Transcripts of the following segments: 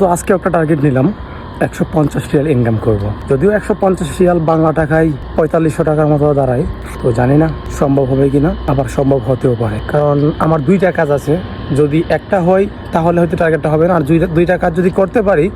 তো আজকে একটা টার্গেট নিলাম, একশো পঞ্চাশ রিয়াল ইনকাম করব। যদিও একশো পঞ্চাশ রিয়াল বাংলা টাকায় পঁয়তাল্লিশশো টাকার মতো দাঁড়ায়, তো জানি না সম্ভব হবে কিনা, আবার সম্ভব হতেও পারে কারণ আমার দুইটা কাজ আছে, যদি একটা হয় তাহলে হয়তো টার্গেটটা হবে না। আর দুইটা কাজ যদি করতে পারি,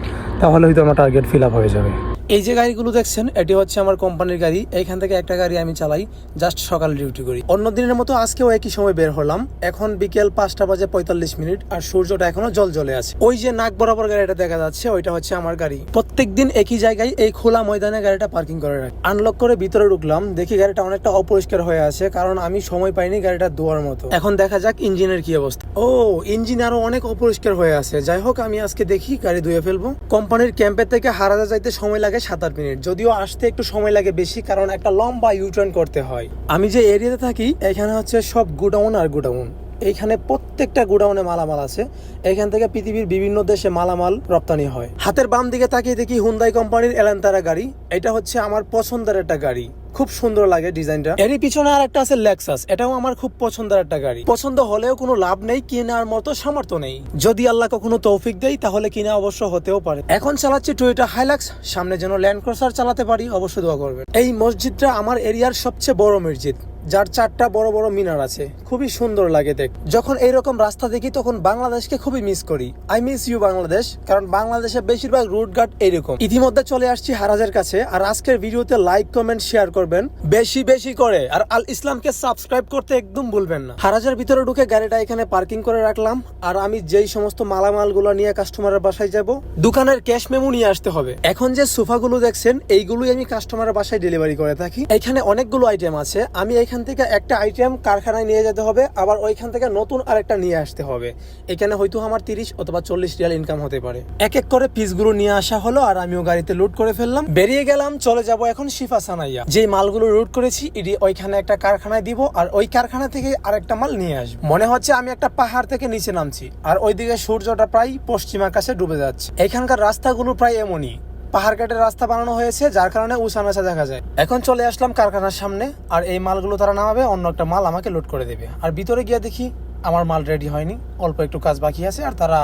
তাহলে হয়তো আমার টার্গেট ফিল আপ হয়ে যাবে। এই যে গাড়িগুলো দেখছেন, এটি হচ্ছে আমার কোম্পানির গাড়ি। এইখান থেকে একটা গাড়ি আমি চালাই জাস্ট সকালে ডিউটি করি। অন্য দিনের মতো আজকেও একই সময় বের হলাম। এখন বিকেল পাঁচটা বাজে পঁয়তাল্লিশ মিনিট, আর সূর্যটা এখনও জল জ্বলে আছে। ওই যে নাক বরাবর গাড়িটা দেখা যাচ্ছে, ওইটা হচ্ছে আমার গাড়ি। প্রত্যেক দিন একই জায়গায় এই খোলা ময়দানে গাড়িটা পার্কিং করে রাখি। আনলক করে ভিতরে ঢুকলাম, দেখি গাড়িটা অনেকটা অপরিষ্কার হয়ে আছে, কারণ আমি সময় পাইনি গাড়িটা ধোয়ার মতো। এখন দেখা যাক ইঞ্জিনের কি অবস্থা। ও, ইঞ্জিন আরও অনেক অপরিষ্কার হয়ে আছে। যাই হোক, আমি আজকে দেখি গাড়ি ধুয়ে ফেলব। কোম্পানির ক্যাম্পের থেকে হারাদা যাইতে সময় লাগে সাত আট মিনিট। যদিও আসতে একটু সময় লাগে বেশি, কারণ একটা লম্বা ইউটার্ন করতে হয়। আমি যে এরিয়াতে থাকি, এখানে হচ্ছে সব গুডাউন আর গুডাউন। এইখানে প্রত্যেকটা গোডাউনে মালামাল আছে। এখান থেকে পৃথিবীর বিভিন্ন দেশে মালামাল রপ্তানি হয়। হাতের বাম দিকে তাকিয়ে দেখি হুন্দাই কোম্পানির এলান্তারা গাড়ি। এটা হচ্ছে আমার পছন্দের একটা গাড়ি। খুব সুন্দর লাগে ডিজাইনটা। এরই পিছনে আর একটা আছে লেক্সাস এটাও আমার খুব পছন্দের একটা গাড়ি। পছন্দ হলেও কোনো লাভ নেই, কেনার মতো সামর্থ্য নেই। যদি আল্লাহ কখনো তৌফিক দেয়, তাহলে কিনা অবশ্য হতেও পারে। এখন চালাচ্ছি টুইটার হাইলাক্স সামনে যেন ল্যান্ড ক্রসার চালাতে পারি অবশ্য দোয়া করবে এই মসজিদটা আমার এরিয়ার সবচেয়ে বড় মসজিদ। যার চারটা বড় বড় মিনার আছে। খুবই সুন্দর লাগে দেখ। যখন এইরকম রাস্তা দেখি, তখন বাংলাদেশকে খুবই মিস করি। আই মিস ইউ বাংলাদেশ, কারণ বাংলাদেশে বেশিরভাগ রুট গার্ড এইরকম। ইতিমধ্যে চলে আসছি হারাজের কাছে, আর আজকের ভিডিওতে লাইক কমেন্ট শেয়ার করবেন। বেশি বেশি করে। আর আল ইসলামকে সাবস্ক্রাইব করতে একদম ভুলবেন না। হারাজের ভিতরে ঢুকে গাড়িটা এখানে পার্কিং করে রাখলাম। আর আমি যেই সমস্ত মালামালগুলো নিয়ে কাস্টমারের বাসায় যাব, দোকানের ক্যাশ মেমো নিয়ে আসতে হবে। এখন যে সোফাগুলো দেখছেন, এইগুলোই আমি কাস্টমারের বাসায় ডেলিভারি করে থাকি। এখানে অনেকগুলো আইটেম আছে। আমি এখান থেকে একটা আইটেম কারখানায় নিয়ে যেতে হবে, আবার ওইখান থেকে নতুন আরেকটা নিয়ে আসতে হবে। এখানে হয়তো আমার তিরিশ অথবা চল্লিশ রিয়াল ইনকাম হতে পারে। এক এক করে পিসগুলো নিয়ে আসা হলো আর আমিও গাড়িতে লুট করে ফেললাম। বেরিয়ে গেলাম, চলে যাব এখন শিফা সানাইয়া। যে মালগুলো লুট করেছি, এটি ওইখানে একটা কারখানায় দিব আর ওই কারখানা থেকে আরেকটা মাল নিয়ে আসব। মনে হচ্ছে আমি একটা পাহাড় থেকে নিচে নামছি, আর ওইদিকে সূর্যটা প্রায় পশ্চিম আকাশে ডুবে যাচ্ছে। এখানকার রাস্তাগুলো প্রায় এমনই। পাহাড় কাটের রাস্তা বানানো হয়েছে, যার কারণে উঁচা দেখা যায়। এখন চলে আসলাম কারখানার সামনে, আর এই মালগুলো তারা নামাবে, অন্য একটা মাল আমাকে লোড করে দেবে। আর ভিতরে গিয়ে দেখি, আমার মাল রেডি হয়নি, অল্প একটু কাজ বাকি আছে, আর তারা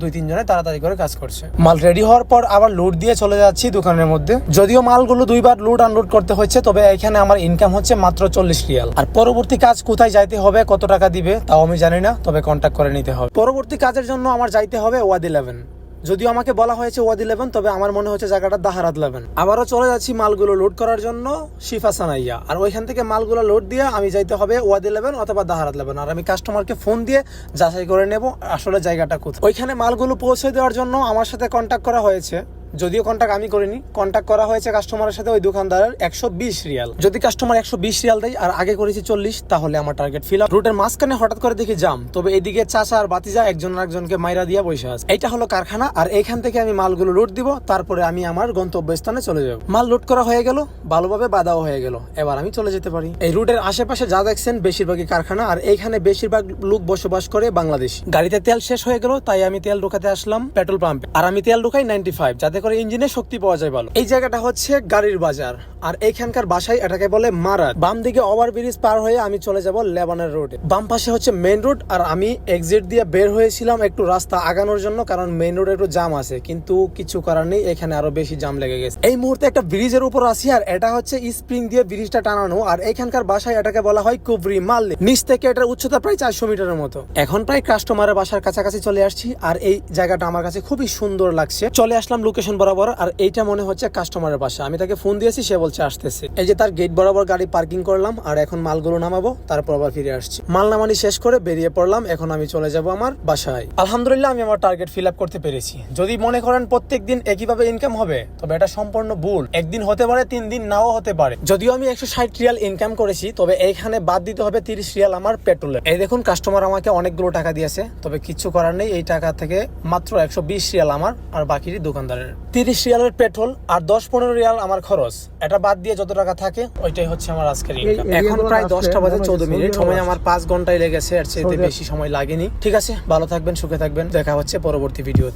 দুই তিনজনে তাড়াতাড়ি করে কাজ করছে। মাল রেডি হওয়ার পর আবার লোড দিয়ে চলে যাচ্ছি দোকানের মধ্যে। যদিও মালগুলো দুইবার লোড আনলোড করতে হচ্ছে তবে এখানে আমার ইনকাম হচ্ছে মাত্র চল্লিশ রিয়াল। আর পরবর্তী কাজ কোথায় যাইতে হবে, কত টাকা দিবে, তাও আমি জানি না, তবে কন্ট্যাক্ট করে নিতে হবে। পরবর্তী কাজের জন্য আমার যাইতে হবে ওয়াদ ইলেভেন। যদিও আমাকে বলা হয়েছে ওয়াদ ইলেভেন তবে আমার মনে হচ্ছে জায়গাটা দাহারাত ইলেভেন আবারও চলে যাচ্ছি মালগুলো লোড করার জন্য শিফা সানাইয়া। আর ওইখান থেকে মালগুলো লোড দিয়ে আমি যাইতে হবে ওয়াদ ইলেভেন অথবা দাহারাত ইলেভেন আর আমি কাস্টমারকে ফোন দিয়ে যাচাই করে নেব আসলে জায়গাটা কোথায়। ওইখানে মালগুলো পৌঁছে দেওয়ার জন্য আমার সাথে কন্ট্যাক্ট করা হয়েছে। যদিও কন্ট্যাক্ট আমি করিনি কন্ট্যাক্ট করা হয়েছে কাস্টমারের সাথে ওই দোকানদারের একশো বিশ রিয়াল। যদি কাস্টমার একশো বিশ রিয়াল দেয় আর আগে করেছি চল্লিশ, তাহলে আমার টার্গেট ফিল আপ রুটের মাঝখানে হঠাৎ করে দেখি জাম তবে এদিকে চাচা আর বাতিজা একজন আরেকজনকে মাইরা দিয়া বসে আছে। এটা হলো কারখানা, আর এইখান থেকে আমি মালগুলো লোড দিব, তারপরে আমি আমার গন্তব্যস্থানে চলে যাব। মাল লোড করা হয়ে গেল, ভালোভাবে বাদাও হয়ে গেল। এবার আমি চলে যেতে পারি। এই রুটের আশেপাশে যা দেখছেন, বেশিরভাগই কারখানা, আর এইখানে বেশিরভাগ লোক বসবাস করে বাংলাদেশ। গাড়িতে তেল শেষ হয়ে গেল, তাই আমি তেল ঢোকাতে আসলাম পেট্রোল পাম্পে। আর আমি তেল ঢোকাই নাইনটি ফাইভ যাতে করে ইঞ্জিনে শক্তি পাওয়া যায় ভালো। এই জায়গাটা হচ্ছে গাড়ির বাজার। আর এইখানকার বাসায় এটাকে বলে মারা বাম দিকে ওভার ব্রিজ পার হয়ে আমি চলে যাব লেবানের রোডে। বাম পাশে হচ্ছে মেইন রোড, আর আমি এক্সিট দিয়ে বের হয়েছিলাম একটু রাস্তা আগানোর জন্য, কারণ মেইন রোডে একটু জাম আছে। কিন্তু কিছু করার নেই, এখানে আরও বেশি জাম লেগে গেছে। এই মুহূর্তে একটা ব্রিজের উপর আছি, আর এটা হচ্ছে স্প্রিং দিয়ে ব্রিজটা টানানো। আর এখানকার বাসায় এটাকে বলা হয় কুবরি মাল্লি নিচ থেকে এটার উচ্চতা প্রায় চারশো মিটারের মতো। এখন প্রায় কাস্টমারের বাসার কাছাকাছি চলে আসছি, আর এই জায়গাটা আমার কাছে খুবই সুন্দর লাগছে। চলে আসলাম লোকেশন বরাবর, আর এইটা মনে হচ্ছে কাস্টমারের বাসা। আমি তাকে ফোন দিয়েছি, সে বলছে, আসতেছে। এই যে তার গেট বরাবর গাড়ি পার্কিং করলাম, আর এখন মালগুলো নামাবো, তারপর আবার ফিরে আসছি। মাল নামানি শেষ করে বেরিয়ে পড়লাম, এখন আমি চলে যাব আমার বাসায়। আলহামদুলিল্লাহ, আমি আমার টার্গেট ফিল আপ করতে পেরেছি। যদি মনে করেন প্রত্যেক দিন একইভাবে ইনকাম হবে, তবে এটা সম্পূর্ণ ভুল। একদিন হতে পারে, তিন দিন নাও হতে পারে। যদিও আমি একশো ষাট রিয়াল ইনকাম করেছি, তবে এইখানে বাদ দিতে হবে তিরিশ রিয়াল আমার পেট্রোলের এই দেখুন কাস্টমার আমাকে অনেকগুলো টাকা দিয়েছে, তবে কিছু করার নেই। এই টাকা থেকে মাত্র একশো বিশ রিয়াল আমার, আর বাকিটি দোকানদারের। তিরিশ রিয়ালের পেট্রোল আর দশ পনেরো রিয়াল আমার খরচ। এটা বাদ দিয়ে যত টাকা থাকে ওইটাই হচ্ছে আমার আজকের ইনকাম এখন প্রায় দশটা বাজে চোদ্দ মিনিট। সময় আমার পাঁচ ঘন্টায় লেগেছে আর চেয়ে বেশি সময় লাগেনি। ঠিক আছে ভালো থাকবেন সুখে থাকবেন। দেখা হচ্ছে পরবর্তী ভিডিওতে।